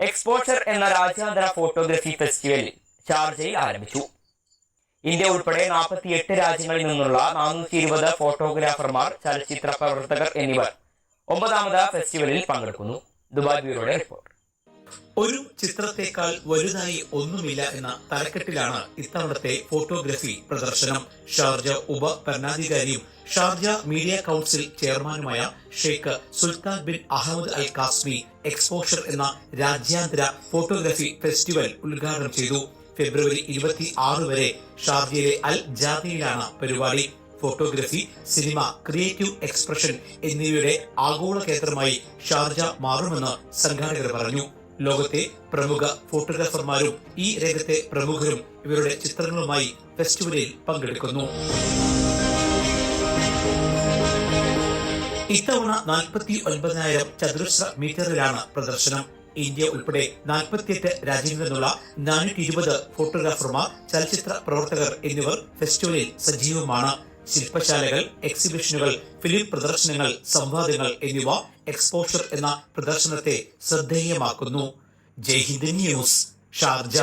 Exposure എന്ന രാജ്യാന്തര photography festival ഷാർജയിൽ ആരംഭിച്ചു. ഇന്ത്യ ഉൾപ്പെടെ നാൽപ്പത്തിയെട്ട് രാജ്യങ്ങളിൽ നിന്നുള്ള നാനൂറ്റി ഇരുപത് ഫോട്ടോഗ്രാഫർമാർ ചലച്ചിത്ര പ്രവർത്തകർ എന്നിവർ ഒമ്പതാമത് ഫെസ്റ്റിവലിൽ പങ്കെടുക്കുന്നു. ദുബായ് ബ്യൂറോയുടെ റിപ്പോർട്ട് ഒരു ചിത്രത്തെക്കാൾ വലുതായി ഒന്നുമില്ല എന്ന തലക്കെട്ടിലാണ് ഇത്തവണത്തെ ഫോട്ടോഗ്രഫി പ്രദർശനം. ഷാർജ ഉപ ഭരണാധികാരിയും ഷാർജ മീഡിയ കൗൺസിൽ ചെയർമാനുമായ Sheikh Sultan bin Ahmed Al Qasimi Exposure എന്ന രാജ്യാന്തര ഫോട്ടോഗ്രഫി ഫെസ്റ്റിവൽ ഉദ്ഘാടനം ചെയ്തു. ഫെബ്രുവരി ഇരുപത്തി ആറ് വരെ ഷാർജയിലെ അൽ ജാദയിലാണ് പരിപാടി. ഫോട്ടോഗ്രഫി സിനിമ ക്രിയേറ്റീവ് എക്സ്പ്രഷൻ എന്നിവയുടെ ആഗോള കേന്ദ്രമായി ഷാർജ മാറുമെന്ന് സംഘാടകർ പറഞ്ഞു. ലോകത്തെ പ്രമുഖ ഫോട്ടോഗ്രാഫർമാരും ഈ രംഗത്തെ പ്രമുഖരും ഇവരുടെ ചിത്രങ്ങളുമായി ഫെസ്റ്റിവലിൽ പങ്കെടുക്കുന്നു. ഇത്തവണ നാൽപ്പത്തി ഒൻപതിനായിരം ചതുരശ്ര മീറ്ററിലാണ് പ്രദർശനം. ഇന്ത്യ ഉൾപ്പെടെ നാൽപ്പത്തിയെട്ട് രാജ്യങ്ങളിൽ നിന്നുള്ള നാനൂറ്റി ഇരുപത് ഫോട്ടോഗ്രാഫർമാർ ചലച്ചിത്ര പ്രവർത്തകർ എന്നിവർ ഫെസ്റ്റിവലിൽ സജീവമാണ്. ശില്പശാലകൾ എക്സിബിഷനുകൾ ഫിലിം പ്രദർശനങ്ങൾ സംവാദങ്ങൾ എന്നിവ എക്സ്പോഷർ എന്ന പ്രദർശനത്തെ ശ്രദ്ധേയമാക്കുന്നു. Jai Hind news Sharjah.